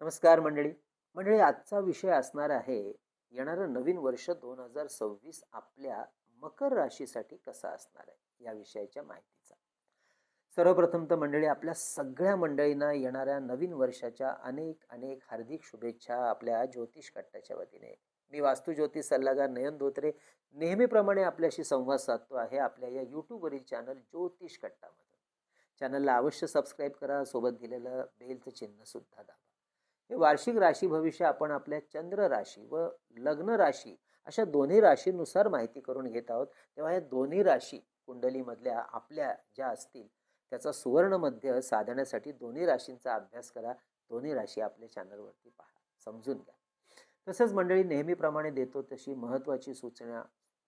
नमस्कार मंडळी. मंडळी आजचा विषय असणार आहे येणारं नवीन वर्ष दोन हजार सव्वीस आपल्या मकर राशीसाठी कसा असणार आहे? या विषयाच्या माहितीचा. सर्वप्रथम तर मंडळी आपल्या सगळ्या मंडळींना येणाऱ्या नवीन वर्षाच्या अनेक अनेक हार्दिक शुभेच्छा आपल्या ज्योतिष कट्टाच्या वतीने. मी वास्तू ज्योतिष सल्लागार नयन धोत्रे. नेहमीप्रमाणे आपल्याशी संवाद साधतो आहे आपल्या या यूट्यूबवरील चॅनल ज्योतिष कट्टामध्ये. चॅनलला अवश्य सबस्क्राईब करा सोबत दिलेलं बेलचं चिन्ह सुद्धा दाबा. हे वार्षिक राशी भविष्य आपण आपल्या चंद्र राशी व लग्न राशी अशा दोन्ही राशीनुसार माहिती करून घेत आहोत. तेव्हा या दोन्ही राशी कुंडलीमधल्या आपल्या ज्या असतील त्याचा सुवर्ण मध्य साधण्यासाठी दोन्ही राशींचा अभ्यास करा. दोन्ही राशी आपल्या चॅनलवरती पहा. समजून घ्या. तसंच मंडळी नेहमीप्रमाणे देतो तशी महत्त्वाची सूचना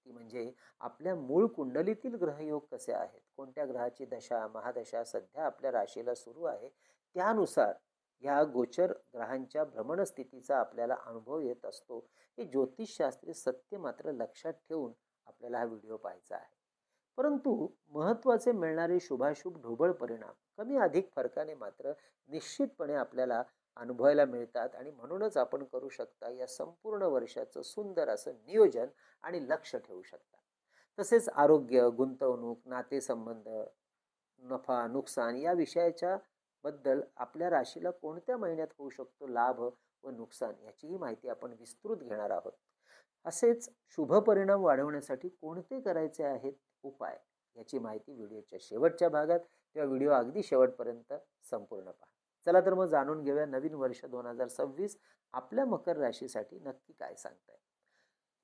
ती म्हणजे आपल्या मूळ कुंडलीतील ग्रहयोग कसे आहेत? कोणत्या ग्रहाची दशा महादशा सध्या आपल्या राशीला सुरू आहे? त्यानुसार ह्या गोचर ग्रहांच्या भ्रमणस्थितीचा आपल्याला अनुभव येत असतो. हे ज्योतिषशास्त्रीय सत्य मात्र लक्षात ठेवून आपल्याला हा व्हिडिओ पाहायचा आहे. परंतु महत्त्वाचे मिळणारे शुभाशुभ ढोबळ परिणाम कमी अधिक फरकाने मात्र निश्चितपणे आपल्याला अनुभवायला मिळतात आणि म्हणूनच आपण करू शकता या संपूर्ण वर्षाचं सुंदर असं नियोजन आणि लक्ष ठेवू शकता. तसेच आरोग्य गुंतवणूक नातेसंबंध नफा नुकसान या विषयाच्या बद्दल आपल्या राशीला कोणत्या महिन्यात होऊ शकतो लाभ व नुकसान याचीही माहिती आपण विस्तृत घेणार आहोत. असेच शुभ परिणाम वाढवण्यासाठी कोणते करायचे आहेत उपाय याची माहिती व्हिडिओच्या शेवटच्या भागात किंवा व्हिडिओ अगदी शेवटपर्यंत संपूर्ण पहा. चला तर मग जाणून घेऊया नवीन वर्ष दोन हजार सव्वीस आपल्या मकर राशीसाठी नक्की काय सांगताय.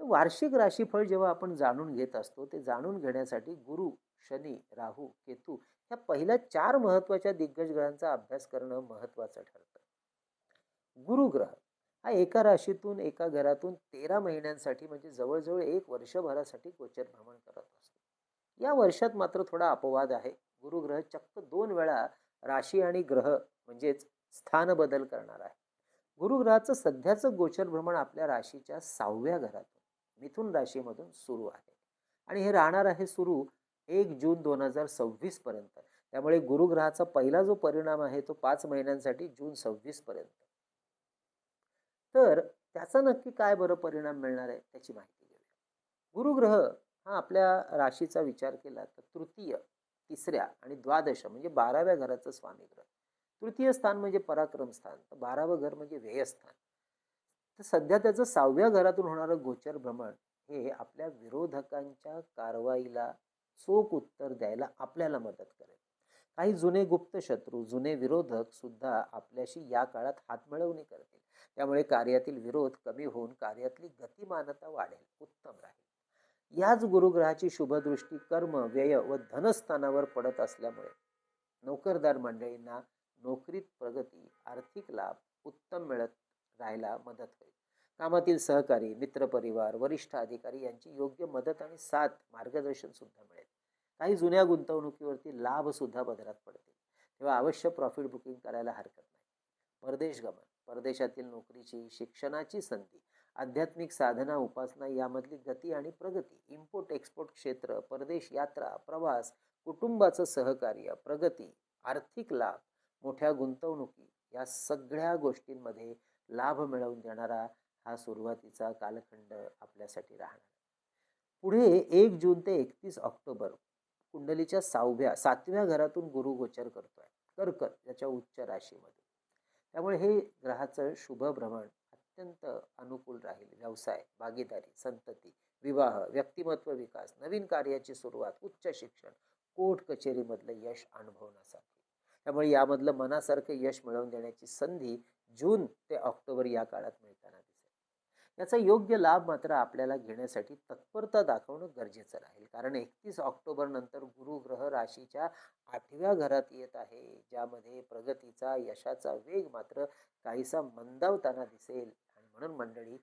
वार्षिक राशीफळ जेव्हा आपण जाणून घेत असतो ते जाणून घेण्यासाठी गुरु शनी राहू केतू ह्या पहिल्या चार महत्त्वाच्या दिग्गज ग्रहांचा अभ्यास करणं महत्वाचं ठरतं. गुरुग्रह हा एका राशीतून एका घरातून तेरा महिन्यांसाठी म्हणजे जवळजवळ एक वर्षभरासाठी गोचर भ्रमण करत असतो. या वर्षात मात्र थोडा अपवाद आहे. गुरुग्रह चक्क दोन वेळा राशी आणि ग्रह म्हणजेच स्थान बदल करणार आहे. गुरुग्रहाचं सध्याचं गोचर भ्रमण आपल्या राशीच्या सहाव्या घरातून मिथुन राशीमधून सुरू आहे. आणि हे राहणार आहे सुरू एक जून दोन हजार सव्वीस पर्यंत. त्यामुळे गुरुग्रहाचा पहिला जो परिणाम आहे तो पाच महिन्यांसाठी जून सव्वीस पर्यंत. तर त्याचा नक्की काय बरं परिणाम मिळणार आहे त्याची माहिती घेऊया. गुरुग्रह हा आपल्या राशीचा विचार केला तर तृतीय तिसऱ्या आणि द्वादश म्हणजे बाराव्या घराचं स्वामी ग्रह तृतीय स्थान म्हणजे पराक्रम स्थान तर बारावं घर म्हणजे व्ययस्थान तर सध्या त्याचं सहाव्या घरातून होणारं गोचर भ्रमण हे आपल्या विरोधकांच्या कारवाईला चोख उत्तर द्यायला आपल्याला मदत करेल. काही जुने गुप्त शत्रू जुने विरोधक सुद्धा आपल्याशी या काळात हातमिळवणी करतील. त्यामुळे कार्यातील विरोध कमी होऊन कार्यातली गतिमानता वाढेल उत्तम राहील. याच गुरुग्रहाची शुभदृष्टी कर्म व्यय व धनस्थानावर पडत असल्यामुळे नोकरदार मंडळींना नोकरीत प्रगती आर्थिक लाभ उत्तम मिळत राहायला मदत होईल. कामातील सहकारी मित्रपरिवार वरिष्ठ अधिकारी यांची योग्य मदत आणि साथ मार्गदर्शन सुद्धा मिळेल. काही जुन्या गुंतवणुकीवरती लाभ सुद्धा बदलात पडतील. तेव्हा अवश्य प्रॉफिट बुकिंग करायला हरकत नाही. परदेश गमन परदेशातील नोकरीची शिक्षणाची संधी आध्यात्मिक साधना उपासना यामधली गती आणि प्रगती इम्पोर्ट एक्सपोर्ट क्षेत्र परदेश यात्रा प्रवास कुटुंबाचं सहकार्य प्रगती आर्थिक लाभ मोठ्या गुंतवणुकी या सगळ्या गोष्टींमध्ये लाभ मिळवून देणारा हा सुरुवातीचा कालखंड आपल्यासाठी राहणार. पुढे एक जून ते एकतीस ऑक्टोबर कुंडलीच्या सहाव्या सातव्या घरातून गुरु गोचर करतोय. कर्कट याच्या उच्च राशीमध्ये. त्यामुळे हे ग्रहाचं शुभ भ्रमण अत्यंत अनुकूल राहील. व्यवसाय भागीदारी संतती विवाह व्यक्तिमत्व विकास नवीन कार्याची सुरुवात उच्च शिक्षण कोर्ट कचेरीमधलं यश अनुभवण्यासाठी. त्यामुळे यामधलं मनासारखं यश मिळवून देण्याची संधी जून ते ऑक्टोबर या काळात मिळताना याचा योग्य लाभ मात्र आपल्याला घेण्यासाठी तत्परता दाखवणं गरजेचं राहील. कारण एकतीस ऑक्टोबर नंतर गुरुग्रह राशीच्या आठव्या घरात येत आहे ज्यामध्ये प्रगतीचा यशाचा वेग मात्र काहीसा मंदावताना दिसेल. आणि म्हणून मंडळी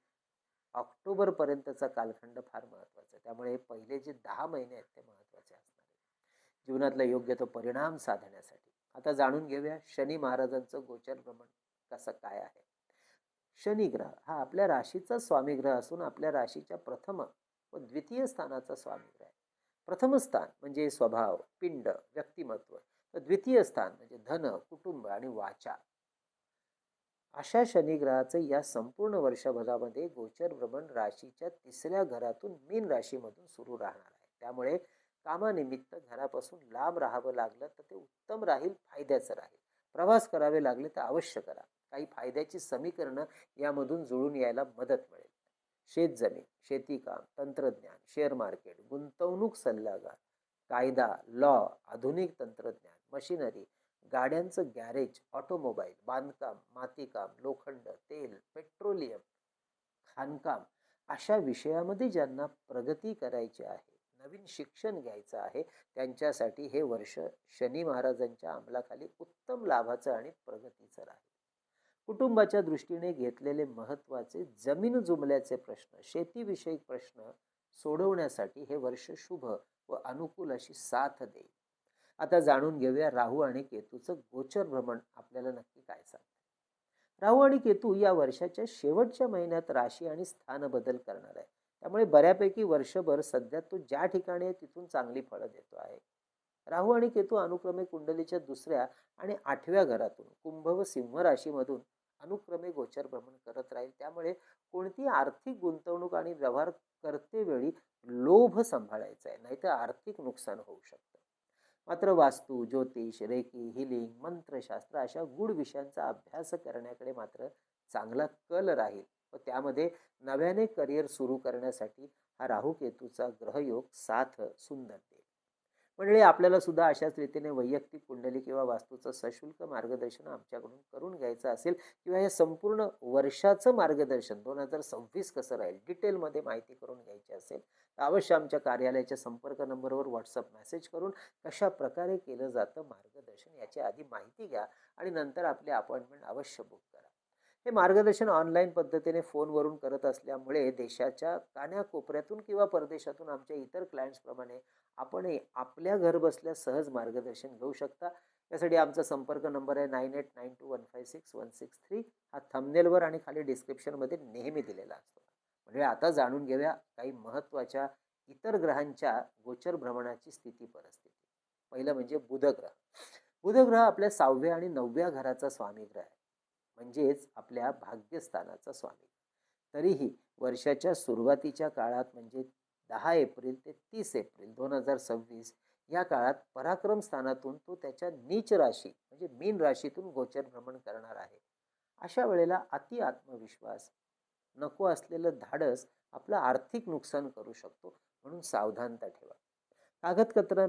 ऑक्टोबरपर्यंतचा कालखंड फार महत्त्वाचा त्यामुळे पहिले जे दहा महिने आहेत ते महत्त्वाचे असणार जीवनातला योग्य तो परिणाम साधण्यासाठी. आता जाणून घेऊया शनी महाराजांचं गोचर भ्रमण कसं काय आहे? शनिग्रह हा आपल्या राशीचा स्वामीग्रह असून आपल्या राशीच्या प्रथम व द्वितीय स्थानाचा स्वामीग्रह आहे. प्रथम स्थान म्हणजे स्वभाव पिंड व्यक्तिमत्व. तर द्वितीय स्थान म्हणजे धन कुटुंब आणि वाचा. अशा शनिग्रहाचं या संपूर्ण वर्षभरामध्ये गोचर भ्रमण राशीच्या तिसऱ्या घरातून मीन राशीमधून सुरू राहणार आहे. त्यामुळे कामानिमित्त घरापासून लांब राहावं लागलं तर ते उत्तम राहील फायद्याचं राहील. प्रवास करावे लागले तर अवश्य करा. काही फायद्याची समीकरणं यामधून जुळून यायला मदत मिळेल. शेतजमीन शेतीकाम तंत्रज्ञान शेअर मार्केट गुंतवणूक सल्लागार कायदा लॉ आधुनिक तंत्रज्ञान मशिनरी गाड्यांचं गॅरेज ऑटोमोबाईल बांधकाम मातीकाम लोखंड तेल पेट्रोलियम खाणकाम अशा विषयामध्ये ज्यांना प्रगती करायची आहे नवीन शिक्षण घ्यायचं आहे त्यांच्यासाठी हे वर्ष शनी महाराजांच्या अंमलाखाली उत्तम लाभाचं आणि प्रगतीचं राहील. कुटुंबाच्या दृष्टीने घेतलेले महत्त्वाचे जमीन जुमल्याचे प्रश्न शेतीविषयक प्रश्न सोडवण्यासाठी हे वर्ष शुभ व अनुकूल अशी साथ देईल. आता जाणून घेऊया राहू आणि केतूचं गोचर भ्रमण आपल्याला नक्की काय सांगतं. राहू आणि केतू या वर्षाच्या शेवटच्या महिन्यात राशी आणि स्थान बदल करणार आहे त्यामुळे बऱ्यापैकी वर्षभर सध्या तो ज्या ठिकाणी आहे तिथून चांगली फळं देतो आहे. राहू आणि केतू अनुक्रमे कुंडलीच्या दुसऱ्या आणि आठव्या घरातून कुंभ व सिंह राशीमधून अनुक्रमे गोचर भ्रमण करत राहील. त्यामुळे कोणती आर्थिक गुंतवणूक आणि व्यवहार करतेवेळी लोभ सांभाळायचा आहे नाहीतर आर्थिक नुकसान होऊ शकतं. मात्र वास्तू ज्योतिष रेकी हिलिंग मंत्रशास्त्र अशा गूढ विषयांचा अभ्यास करण्याकडे मात्र चांगला कल राहील व त्यामध्ये नव्याने करिअर सुरू करण्यासाठी हा राहू केतूचा ग्रहयोग साथ सुंदर देईल. मंडळी आपल्याला सुद्धा अशाच रीतीने वैयक्तिक कुंडली किंवा वास्तूचं सशुल्क मार्गदर्शन आमच्याकडून करून घ्यायचं असेल किंवा हे संपूर्ण वर्षाचं मार्गदर्शन दोन हजार सव्वीस कसं राहील डिटेलमध्ये माहिती करून घ्यायची असेल तर अवश्य आमच्या कार्यालयाच्या संपर्क नंबरवर व्हॉट्सअप मेसेज करून कशा प्रकारे केलं जातं मार्गदर्शन याची आधी माहिती घ्या आणि नंतर आपली अपॉइंटमेंट अवश्य बुक करा. हे मार्गदर्शन ऑनलाईन पद्धतीने फोनवरून करत असल्यामुळे देशाच्या कान्याकोपऱ्यातून किंवा परदेशातून आमच्या इतर क्लायंट्सप्रमाणे आपणही आपल्या घर बसल्या सहज मार्गदर्शन घेऊ शकता. त्यासाठी आमचा संपर्क नंबर आहे nine eight nine two one five six one six three. हा थंबनेलवर आणि खाली डिस्क्रिप्शनमध्ये नेहमी दिलेला असतो. म्हणजे आता जाणून घेऊया काही महत्त्वाच्या इतर ग्रहांच्या गोचर भ्रमणाची स्थिती परिस्थिती. पहिलं म्हणजे बुधग्रह. बुधग्रह आपल्या सहाव्या आणि नवव्या घराचा स्वामी ग्रह आहे. म्हणजेच आपल्या भाग्यस्थानाचा स्वामी. तरीही वर्षाच्या सुरुवातीच्या काळात म्हणजे दहा एप्रिल ते तीस एप्रिल दोन हजार सव्वीस या काळात पराक्रम स्थानातून तो त्याच्या नीच राशी म्हणजे मीन राशीतून गोचर भ्रमण करणार आहे. अशा वेळेला अति आत्मविश्वास नको असलेलं धाडस आपलं आर्थिक नुकसान करू शकतो म्हणून सावधानता ठेवा. कागदपत्र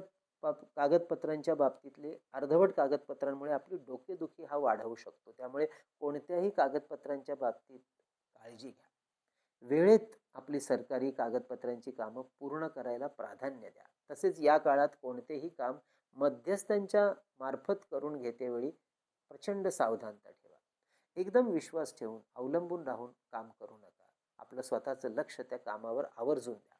कागदपत्रांच्या बाबतीतले अर्धवट कागदपत्रांमुळे आपली डोकेदुखी हा वाढवू शकतो. त्यामुळे कोणत्याही कागदपत्रांच्या बाबतीत काळजी घ्या. वेळेत आपली सरकारी कागदपत्रांची कामं पूर्ण करायला प्राधान्य द्या. तसेच या काळात कोणतेही काम मध्यस्थांच्या मार्फत करून घेतेवेळी प्रचंड सावधानता ठेवा. एकदम विश्वास ठेवून अवलंबून राहून काम करू नका. आपलं स्वतःचं लक्ष त्या कामावर आवर्जून द्या.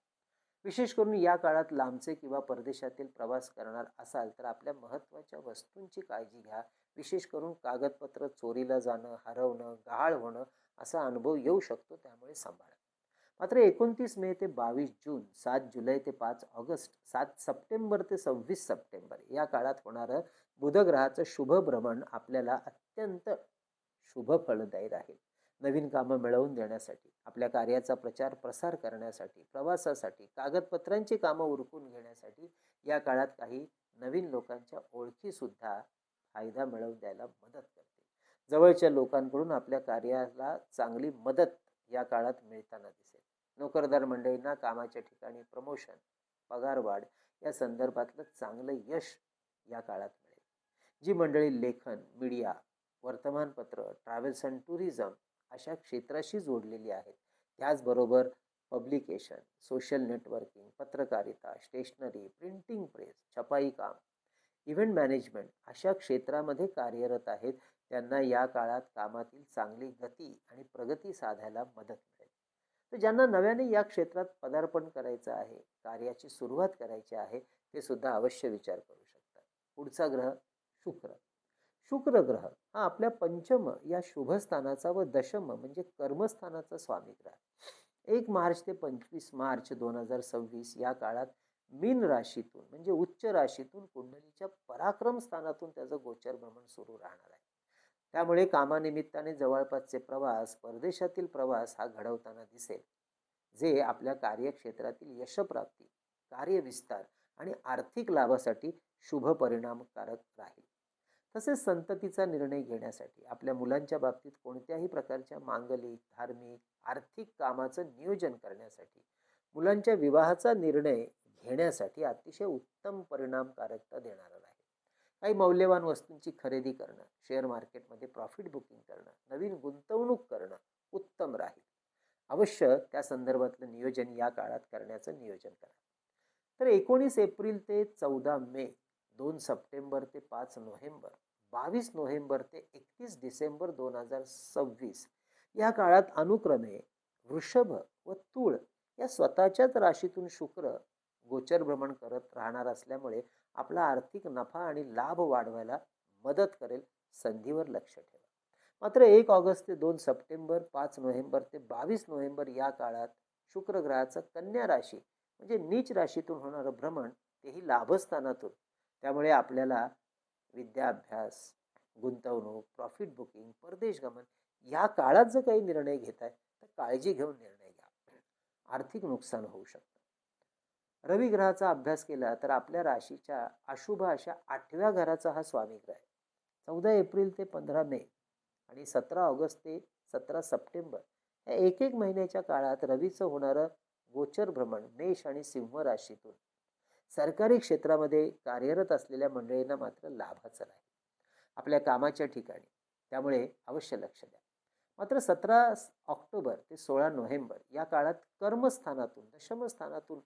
विशेष करून या काळात लांबचे किंवा परदेशातील प्रवास करणार असाल तर आपल्या महत्त्वाच्या वस्तूंची काळजी घ्या. विशेष करून कागदपत्र चोरीला जाणं हरवणं गहाळ होणं असा अनुभव येऊ शकतो त्यामुळे सांभाळा. मात्र एकोणतीस मे ते बावीस जून सात जुलै ते पाच ऑगस्ट सात सप्टेंबर ते सव्वीस सप्टेंबर या काळात होणारं बुधग्रहाचं शुभ भ्रमण आपल्याला अत्यंत शुभ फलदायी राहील. नवीन कामं मिळवून देण्यासाठी आपल्या कार्याचा प्रचार प्रसार करण्यासाठी प्रवासासाठी कागदपत्रांची कामं उरकून घेण्यासाठी या काळात काही नवीन लोकांच्या ओळखीसुद्धा फायदा मिळवून द्यायला मदत करते जवळच्या लोकांकडून आपल्या कार्याला चांगली मदत या काळात मिळताना दिसेल. नोकरदार मंडळींना कामाच्या ठिकाणी प्रमोशन पगारवाढ या संदर्भातलं चांगलं यश या काळात मिळेल. जी मंडळी लेखन मीडिया वर्तमानपत्र ट्रॅव्हल्स अँड टुरिझम अशा क्षेत्राशी जोडलेली आहेत त्याचबरोबर पब्लिकेशन सोशल नेटवर्किंग पत्रकारिता स्टेशनरी प्रिंटिंग प्रेस छपाई काम इव्हेंट मॅनेजमेंट अशा क्षेत्रामध्ये कार्यरत आहेत त्यांना या काळात कामातील चांगली गती आणि प्रगती साधायला मदत मिळेल. तर ज्यांना नव्याने या क्षेत्रात पदार्पण करायचं आहे कार्याची सुरुवात करायची आहे ते सुद्धा अवश्य विचार करू शकतात. पुढचा ग्रह शुक्र. शुक्र ग्रह हा आपल्या पंचम या शुभस्थानाचा व दशम म्हणजे कर्मस्थानाचा स्वामी ग्रह. एक मार्च ते पंचवीस मार्च दोन हजार सव्वीस या काळात मीन राशीतून म्हणजे उच्च राशीतून कुंडलीच्या पराक्रम स्थानातून त्याचं गोचर भ्रमण सुरू राहणार आहे. त्यामुळे कामानिमित्ताने जवळपासचे प्रवास परदेशातील प्रवास हा घडवताना दिसेल जे आपल्या कार्यक्षेत्रातील यशप्राप्ती कार्यविस्तार आणि आर्थिक लाभासाठी शुभ परिणामकारक राहील. तसेच संततीचा निर्णय घेण्यासाठी आपल्या मुलांच्या बाबतीत कोणत्याही प्रकारच्या मांगलिक धार्मिक आर्थिक कामाचं नियोजन करण्यासाठी मुलांच्या विवाहाचा निर्णय घेण्यासाठी अतिशय उत्तम परिणामकारकता देणार काही मौल्यवान वस्तूंची खरेदी करणं शेअर मार्केटमध्ये प्रॉफिट बुकिंग करणं नवीन गुंतवणूक करणं उत्तम राहील. अवश्य त्या संदर्भातलं नियोजन या काळात करण्याचं नियोजन करा. तर एकोणीस एप्रिल ते चौदा मे दोन सप्टेंबर ते पाच नोव्हेंबर बावीस नोव्हेंबर ते एकतीस डिसेंबर दोन हजार सव्वीस या काळात अनुक्रमे वृषभ व तूळ या स्वतःच्याच राशीतून शुक्र गोचर भ्रमण करत राहणार असल्यामुळे आपला आर्थिक नफा आणि लाभ वाढवायला मदत करेल संधीवर लक्ष ठेवा. मात्र एक ऑगस्ट ते दोन सप्टेंबर पाच नोव्हेंबर ते बावीस नोव्हेंबर या काळात शुक्रग्रहाचं कन्या राशी म्हणजे नीच राशीतून होणारं भ्रमण तेही लाभस्थानातून. त्यामुळे आपल्याला विद्याभ्यास गुंतवणूक प्रॉफिट बुकिंग परदेश गमन या काळात जर काही निर्णय घेत आहे तर काळजी घेऊन निर्णय घ्या. आर्थिक नुकसान होऊ शकतं. रवी ग्रहाचा अभ्यास केला तर आपल्या राशीच्या अशुभ अशा आठव्या घराचा हा स्वामी ग्रह आहे. चौदा एप्रिल ते पंधरा मे आणि सतरा ऑगस्ट ते सतरा सप्टेंबर या एक एक महिन्याच्या काळात रवीचं होणारं गोचर भ्रमण मेष आणि सिंह राशीतून. सरकारी क्षेत्रामध्ये कार्यरत असलेल्या मंडळींना मात्र लाभाचं राहील आपल्या कामाच्या ठिकाणी. त्यामुळे अवश्य लक्ष द्या. मात्र सतरा ऑक्टोबर ते सोळा नोव्हेंबर या काळात कर्मस्थानातून दशमस्थानातून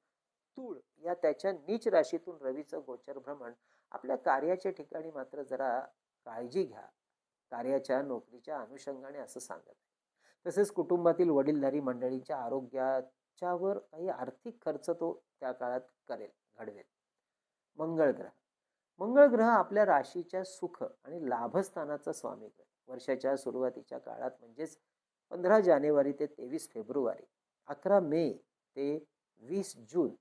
तूळ या त्याच्या नीच राशीतून रवीचं गोचर भ्रमण. आपल्या कार्याच्या ठिकाणी मात्र जरा काळजी घ्या. कार्याच्या नोकरीच्या अनुषंगाने असं सांगत आहे. तसेच कुटुंबातील वडीलधारी मंडळींच्या आरोग्याच्यावर काही आर्थिक खर्च तो त्या काळात करेल घडवेल. मंगळ ग्रह. मंगळ ग्रह आपल्या राशीच्या सुख आणि लाभस्थानाचा स्वामी ग्रह. वर्षाच्या सुरुवातीच्या काळात म्हणजेच पंधरा जानेवारी ते तेवीस फेब्रुवारी अकरा मे ते वीस जून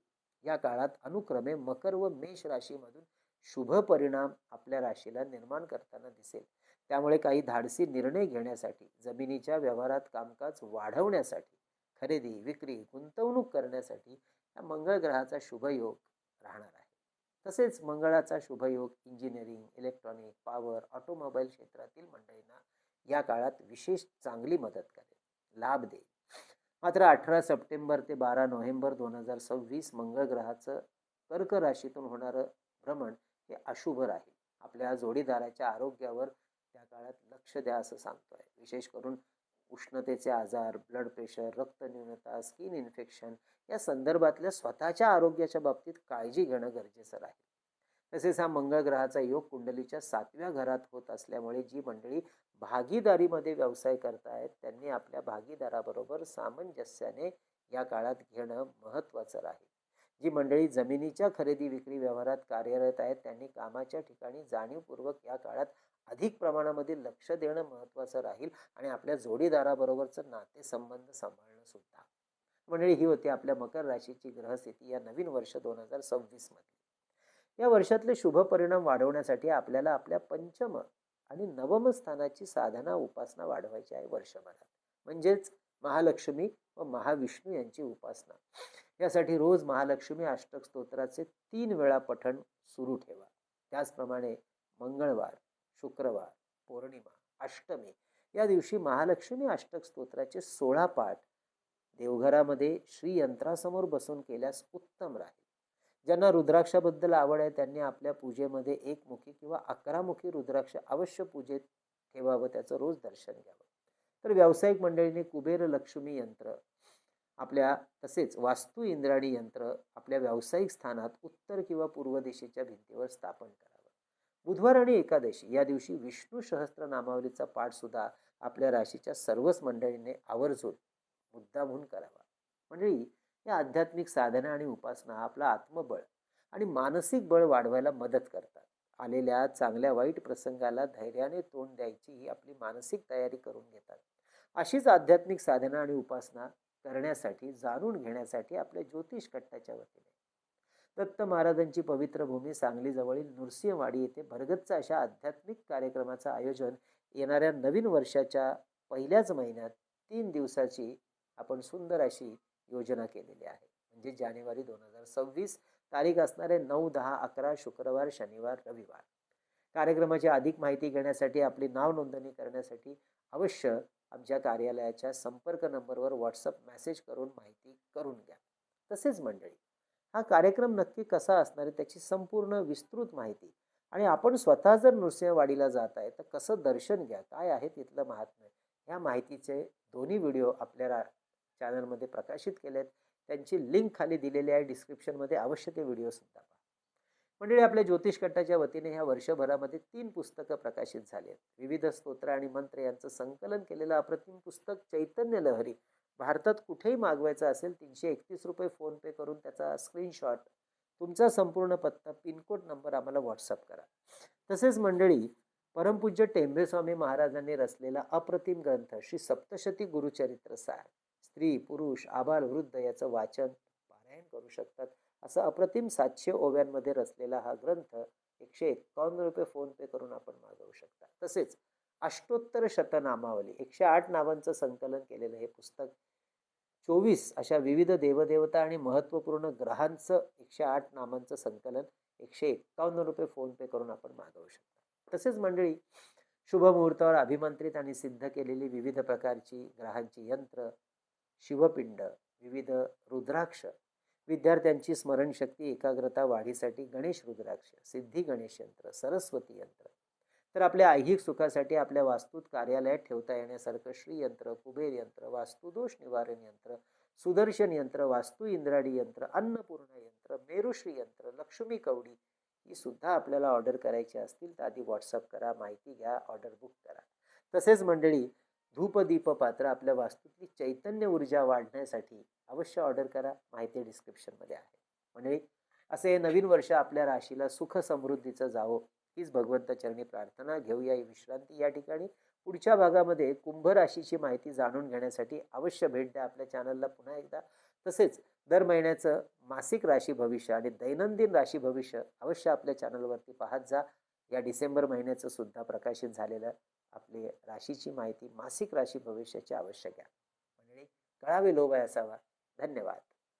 या काळात अनुक्रमे मकर व मेष राशीमधून शुभ परिणाम आपल्या राशीला निर्माण करताना दिसेल. त्यामुळे काही धाडसी निर्णय घेण्यासाठी जमिनीच्या व्यवहारात कामकाज वाढवण्यासाठी खरेदी विक्री गुंतवणूक करण्यासाठी या मंगळ ग्रहाचा शुभयोग राहणार आहे. तसेच मंगळाचा शुभयोग इंजिनिअरिंग इलेक्ट्रॉनिक पॉवर ऑटोमोबाईल क्षेत्रातील मंडळींना या काळात विशेष चांगली मदत करेल. लाभ देईल. मात्र अठरा सप्टेंबर ते बारा नोव्हेंबर दोन हजार सव्वीस मंगळ ग्रहाचं कर्क राशीतून होणारं भ्रमण हे अशुभ राहील आपल्या जोडीदाराच्या आरोग्यावर त्या काळात लक्ष द्या असं सांगतोय. विशेष करून उष्णतेचे आजार ब्लड प्रेशर रक्त न्यूनता स्किन इन्फेक्शन या संदर्भातल्या स्वतःच्या आरोग्याच्या बाबतीत काळजी घेणं गरजेचं राहील. तसेच हा मंगळ ग्रहाचा योग कुंडलीच्या सातव्या घरात होत असल्यामुळे जी मंडळी भागीदारीमध्ये व्यवसाय करतायत त्यांनी आपल्या भागीदाराबरोबर सामंजस्याने या काळात घेणं महत्त्वाचं राहील जी मंडळी जमिनीच्या खरेदी विक्री व्यवहारात कार्यरत आहेत त्यांनी कामाच्या ठिकाणी जाणीवपूर्वक या काळात अधिक प्रमाणामध्ये लक्ष देणं महत्त्वाचं राहील आणि आपल्या जोडीदाराबरोबरचं नातेसंबंध सांभाळणं सुद्धा. मंडळी ही होती आपल्या मकर राशीची ग्रहस्थिती या नवीन वर्ष दोन हजार सव्वीसमध्ये या वर्षातले शुभ परिणाम वाढवण्यासाठी आपल्याला आपल्या पंचम आणि नवम स्थानाची साधना उपासना वाढवायची आहे वर्षभरात. म्हणजेच महालक्ष्मी व महाविष्णू यांची उपासना. यासाठी रोज महालक्ष्मी अष्टक स्तोत्राचे तीन वेळा पठण सुरू ठेवा. त्याचप्रमाणे मंगळवार शुक्रवार पौर्णिमा अष्टमी या दिवशी महालक्ष्मी अष्टक स्तोत्राचे सोळा पाठ देवघरामध्ये श्रीयंत्रासमोर बसून केल्यास उत्तम राहील. ज्यांना रुद्राक्षाबद्दल आवड आहे त्यांनी आपल्या पूजेमध्ये एकमुखी किंवा अकरामुखी रुद्राक्ष अवश्य पूजेत ठेवावं त्याचं रोज दर्शन घ्यावं. तर व्यावसायिक मंडळीने कुबेर लक्ष्मी यंत्र आपल्या तसेच वास्तू इंद्राणी यंत्र आपल्या व्यावसायिक स्थानात उत्तर किंवा पूर्व दिशेच्या भिंतीवर स्थापन करावं. बुधवार आणि एकादशी या दिवशी विष्णू सहस्त्र नामावलीचा पाठ सुद्धा आपल्या राशीच्या सर्वच मंडळींनी आवर्जून मुद्दामून करावा. मंडळी या आध्यात्मिक साधना आणि उपासना आपला आत्मबळ आणि मानसिक बळ वाढवायला मदत करतात. आलेल्या चांगल्या वाईट प्रसंगाला धैर्याने तोंड द्यायची ही आपली मानसिक तयारी करून घेतात. अशीच आध्यात्मिक साधना आणि उपासना करण्यासाठी जाणून घेण्यासाठी आपल्या ज्योतिष कट्टाच्या वतीने. दत्त महाराजांची पवित्र भूमी सांगलीजवळील नृसिंहवाडी येथे भरगतचं अशा आध्यात्मिक कार्यक्रमाचं आयोजन येणाऱ्या नवीन वर्षाच्या पहिल्याच महिन्यात तीन दिवसाची आपण सुंदर अशी योजना केलेली आहे. म्हणजे जानेवारी दोन हजार सव्वीस तारीख असणारे नऊ दहा अकरा शुक्रवार शनिवार रविवार. कार्यक्रमाची अधिक माहिती घेण्यासाठी आपली नाव नोंदणी करण्यासाठी अवश्य आमच्या कार्यालयाच्या संपर्क नंबरवर व्हॉट्सअप मेसेज करून माहिती करून घ्या. तसेच मंडळी हा कार्यक्रम नक्की कसा असणार आहे त्याची संपूर्ण विस्तृत माहिती आणि आपण स्वतः जर नृसिंहवाडीला जात आहे तर कसं दर्शन घ्या काय आहे तिथलं महात्म्य ह्या माहितीचे दोन्ही व्हिडिओ आपल्या चॅनलमध्ये प्रकाशित केलेत. त्यांची लिंक खाली दिलेली आहे. डिस्क्रिप्शनमध्ये अवश्य ते व्हिडिओ सुद्धा पहा. मंडळी आपल्या ज्योतिषकट्टाच्या वतीने ह्या वर्षभरामध्ये तीन पुस्तकं प्रकाशित झाली आहेत. विविध स्तोत्र आणि मंत्र यांचं संकलन केलेलं अप्रतिम पुस्तक चैतन्य लहरी. भारतात कुठेही मागवायचं असेल तीनशे एकतीस रुपये फोनपे करून त्याचा स्क्रीनशॉट तुमचा संपूर्ण पत्ता पिनकोड नंबर आम्हाला व्हॉट्सअप करा. तसेच मंडळी परमपूज्य टेंबे स्वामी महाराजांनी रचलेला अप्रतिम ग्रंथ श्री सप्तशती गुरुचरित्र सार. स्त्री पुरुष आबाल वृद्ध याचं वाचन पारायण करू शकतात. असं अप्रतिम सातशे ओव्यांमध्ये रचलेला हा ग्रंथ एकशे एक्कावन्न रुपये फोनपे करून आपण मागवू शकता. तसेच अष्टोत्तर शतनामावली एकशे आठ नावांचं संकलन केलेलं हे पुस्तक चोवीस अशा विविध देवदेवता आणि महत्त्वपूर्ण ग्रहांचं एकशे आठ नामांचं संकलन एकशे एक्कावन्न रुपये फोनपे करून आपण मागवू शकता. तसेच मंडळी शुभ मुहूर्तावर अभिमंत्रित आणि सिद्ध केलेली विविध प्रकारची ग्रहांची यंत्र शिवपिंड विविध रुद्राक्ष. विद्यार्थ्यांची स्मरणशक्ती एकाग्रता वाढीसाठी गणेश रुद्राक्ष सिद्धी गणेश यंत्र सरस्वती यंत्र. तर आपल्या ऐहिक सुखासाठी आपल्या वास्तूत कार्यालयात ठेवता येण्यासारखं श्रीयंत्र कुबेर यंत्र वास्तुदोष निवारण यंत्र सुदर्शन यंत्र वास्तू इंद्राडी यंत्र अन्नपूर्ण यंत्र मेरुश्री यंत्र लक्ष्मी कवडी ही सुद्धा आपल्याला ऑर्डर करायची असतील तर आधी व्हॉट्सअप करा माहिती घ्या ऑर्डर बुक करा. तसेच मंडळी धूपदीप पात्र आपल्या वास्तूतली चैतन्य ऊर्जा वाढण्यासाठी अवश्य ऑर्डर करा. माहिती डिस्क्रिप्शनमध्ये आहे. म्हणजे असे नवीन वर्ष आपल्या राशीला सुख समृद्धीचं जावो. हीच भगवंत चरणी प्रार्थना. घेऊया ही विश्रांती या ठिकाणी. पुढच्या भागामध्ये कुंभ राशीची माहिती जाणून घेण्यासाठी अवश्य भेट द्या आपल्या चॅनलला पुन्हा एकदा. तसेच दर महिन्याचं मासिक राशी भविष्य आणि दैनंदिन राशी भविष्य अवश्य आपल्या चॅनलवरती पाहत जा. या डिसेंबर महिन्याचं सुद्धा प्रकाशित झालेलं आपली राशीची माहिती मासिक राशी भविष्याची आवश्यक आहे. म्हणजे कळावे लोभ असावा धन्यवाद.